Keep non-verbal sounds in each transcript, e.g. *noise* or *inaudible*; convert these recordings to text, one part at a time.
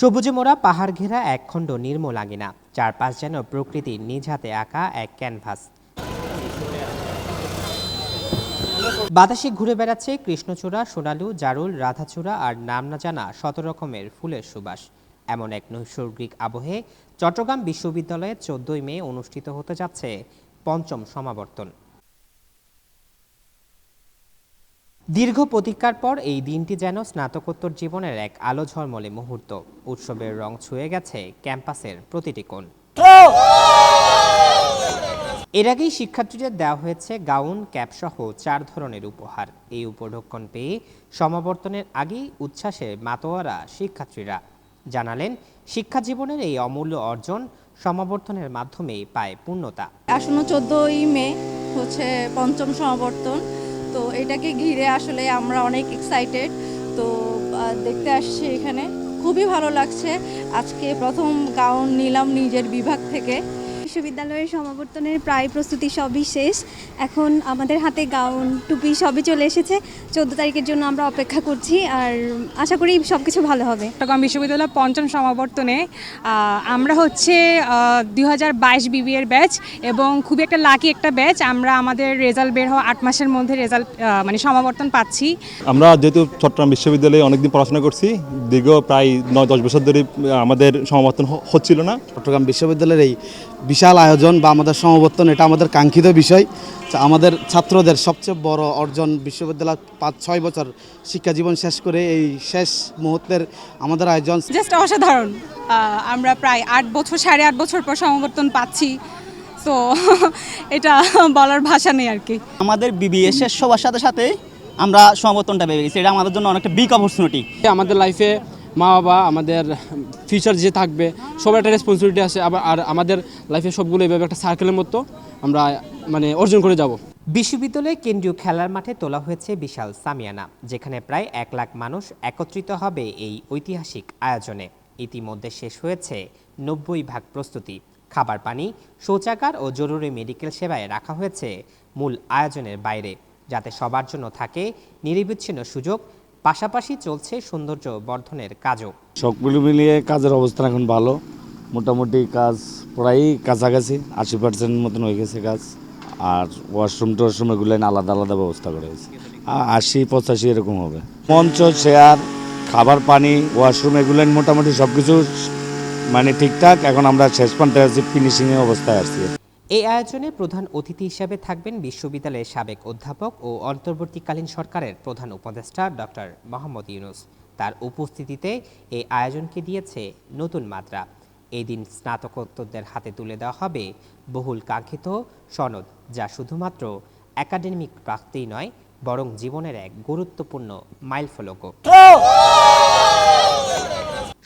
সবুজে মোড়া পাহাড় ঘেরা একখণ্ড নির্মল আঙিনা। চারপাশ যেন প্রকৃতির নিজ হাতে আঁকা এক ক্যানভাস। বাতাসে ঘুরে বেড়াচ্ছে কৃষ্ণচূড়া, সোনালু, জারুল, রাধাচূড়া আর নাম না জানা শত রকমের ফুলের সুবাস। এমন এক নৈসর্গিক আবহে চট্টগ্রাম বিশ্ববিদ্যালয়ে চোদ্দই মে অনুষ্ঠিত হতে যাচ্ছে পঞ্চম সমাবর্তন। দীর্ঘ প্রতীক্ষার পর এই দিনটি যেন স্নাতকোত্তর জীবনের এক আলো ঝলমলে মুহূর্ত। উৎসবের রং ছুঁয়ে গেছে ক্যাম্পাসের প্রতিটি কোণ। এর আগেই শিক্ষার্থীদের দেওয়া হয়েছে গাউন, ক্যাপ সহ চার ধরনের উপহার। এই উপঢৌকন পেয়ে সমাবর্তনের আগেই উচ্ছ্বাসে মাতোয়ারা শিক্ষার্থীরা। জানালেন, শিক্ষা জীবনের এই অমূল্য অর্জন সমাবর্তনের মাধ্যমেই পায় পূর্ণতা। আসন্ন চোদ্দই মে হচ্ছে পঞ্চম সমাবর্তন, তো এটাকে ঘিরে আসলে আমরা অনেক এক্সাইটেড তো দেখতে আসছি এখানে। খুবই ভালো লাগছে। আজকে প্রথম গাউন নিলাম নিজের বিভাগ থেকে। বিশ্ববিদ্যালয়ের সমাবর্তনের প্রায় প্রস্তুতি সবই শেষ। এখন আমাদের হাতে গাউন টুপি সবই চলে এসেছে। চোদ্দ তারিখের জন্য আমরা অপেক্ষা করছি আর আশা করি সব কিছু ভালো হবে। চট্টগ্রাম বিশ্ববিদ্যালয় পঞ্চম সমাবর্তনে আমরা হচ্ছে দুই হাজার বাইশ বিবিএর ব্যাচ এবং খুবই একটা লাকি একটা ব্যাচ। আমরা আমাদের রেজাল্ট বের হওয়া আট মাসের মধ্যে রেজাল্ট মানে সমাবর্তন পাচ্ছি। আমরা যেহেতু চট্টগ্রাম বিশ্ববিদ্যালয়ে অনেকদিন পড়াশোনা করছি দীর্ঘ প্রায় নয় দশ বছর ধরে আমাদের সমাবর্তন হচ্ছিল না। চট্টগ্রাম বিশ্ববিদ্যালয়ের এই বিশাল আয়োজন বা আমাদের সমাবর্তন এটা আমাদের কাঙ্ক্ষিত বিষয়। আমাদের ছাত্রদের সবচেয়ে বড় অর্জন বিশ্ববিদ্যালয় পাঁচ ছয় বছর শিক্ষা জীবন শেষ করে এই শেষ মুহূর্তের আমাদের আয়োজন। জাস্ট অসাধারণ। আমরা প্রায় আট বছর সাড়ে আট বছর পর সমাবর্তন পাচ্ছি। তো *laughs* এটা বলার ভাষা নেই আর কি। আমাদের বিবিএস শেষ সবার সাথে সাথে আমরা সমাবর্তনটা পেয়ে গেছি। এটা আমাদের জন্য অনেকটা বিগ অপরচুনিটি আমাদের লাইফে মা বাবা আমাদের ফিউচার যে থাকবে, সবার একটা রেসপন্সিবিলিটি আছে। আবার, আর আমাদের লাইফে সবগুলো এভাবে একটা সার্কেলের মতো আমরা মানে অর্জন করে যাব। বিশ্ববিদ্যালয়ে কেন্দ্রীয় খেলার মাঠে তোলা হয়েছে বিশাল সামিয়ানা, যেখানে প্রায় এক লাখ মানুষ একত্রিত হবে এই ঐতিহাসিক আয়োজনে। ইতিমধ্যে শেষ হয়েছে নব্বই ভাগ প্রস্তুতি। খাবার পানি, শৌচাগার ও জরুরি মেডিকেল সেবায় রাখা হয়েছে মূল আয়োজনের বাইরে। যাতে সবার জন্য থাকে নিরবিচ্ছিন্ন সুযোগ পাশাপাশি চলছে সৌন্দর্য বর্ধনের কাজও। সবগুলো মিলিয়ে কাজের অবস্থান এখন ভালো। মোটামুটি কাজ প্রায়ই কাছাকাছি, আশি পার্সেন্ট মতন হয়ে গেছে কাজ। আর ওয়াশরুম টশরুম এগুলো আলাদা আলাদা ব্যবস্থা করা হয়েছে। আশি, পঁচাশি এরকম হবে। মঞ্চ, চেয়ার, খাবার, পানি ওয়াশরুম এগুলো মোটামুটি সব কিছু মানে ঠিকঠাক। এখন আমরা শেষ প্রান্তে আছি ফিনিশিংয়ের অবস্থায় আসছি এই আয়োজনে প্রধান অতিথি হিসেবে থাকবেন বিশ্ববিদ্যালয়ের সাবেক অধ্যাপক ও অন্তর্বর্তীকালীন সরকারের প্রধান উপদেষ্টা ডক্টর মোহাম্মদ ইউনুস। তার উপস্থিতিতে এই আয়োজনকে দিয়েছে নতুন মাত্রা। এই দিন স্নাতকোত্তরদের হাতে তুলে দেওয়া হবে বহুল কাঙ্ক্ষিত সনদ, যা শুধুমাত্র একাডেমিক প্রাপ্তিই নয়, বরং জীবনের এক গুরুত্বপূর্ণ মাইলফলকও।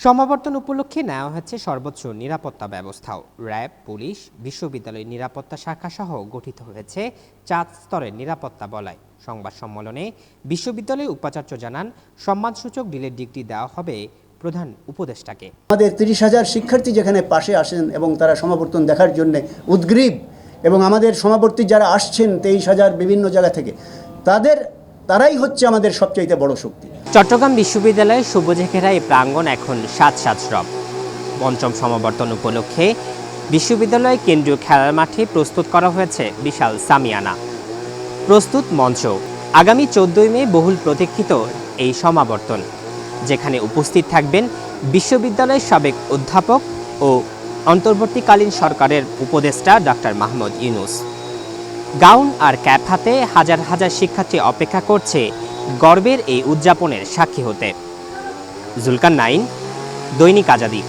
সমাবর্তন উপলক্ষে নেওয়া হচ্ছে সর্বোচ্চ নিরাপত্তা ব্যবস্থাও। র্যাব, পুলিশ, বিশ্ববিদ্যালয়ের নিরাপত্তা শাখা সহ গঠিত হয়েছে চার স্তরের নিরাপত্তা বলয়। সংবাদ সম্মেলনে বিশ্ববিদ্যালয়ের উপাচার্য জানান, সম্মানসূচক ডিলের ডিগ্রি দেওয়া হবে প্রধান উপদেষ্টাকে। আমাদের তিরিশ হাজার শিক্ষার্থী যেখানে পাশে আসেন এবং তারা সমাবর্তন দেখার জন্য উদ্গ্রীব এবং আমাদের সমাবর্তী যারা আসছেন তেইশ হাজার বিভিন্ন জায়গা থেকে, তাদের তারাই হচ্ছে আমাদের সবচাইতে বড় শক্তি। চট্টগ্রাম বিশ্ববিদ্যালয়ের সবুজে ঘেরা এই প্রাঙ্গণ এখন সাত সাত সরব পঞ্চম সমাবর্তন উপলক্ষে বিশ্ববিদ্যালয় কেন্দ্রীয় খেলার মাঠে প্রস্তুত করা হয়েছে বিশাল সামিয়ানা। প্রস্তুত মঞ্চ। আগামী চোদ্দই মে বহুল প্রতীক্ষিত এই সমাবর্তন, যেখানে উপস্থিত থাকবেন বিশ্ববিদ্যালয়ের সাবেক অধ্যাপক ও অন্তর্বর্তীকালীন সরকারের উপদেষ্টা ডক্টর মাহমুদ ইউনুস। গাউন আর ক্যাপ হাতে হাজার হাজার শিক্ষার্থী অপেক্ষা করছে গর্বের এই উদযাপনের সাক্ষী হতে। জুলকার নাইন, দৈনিক আজাদি।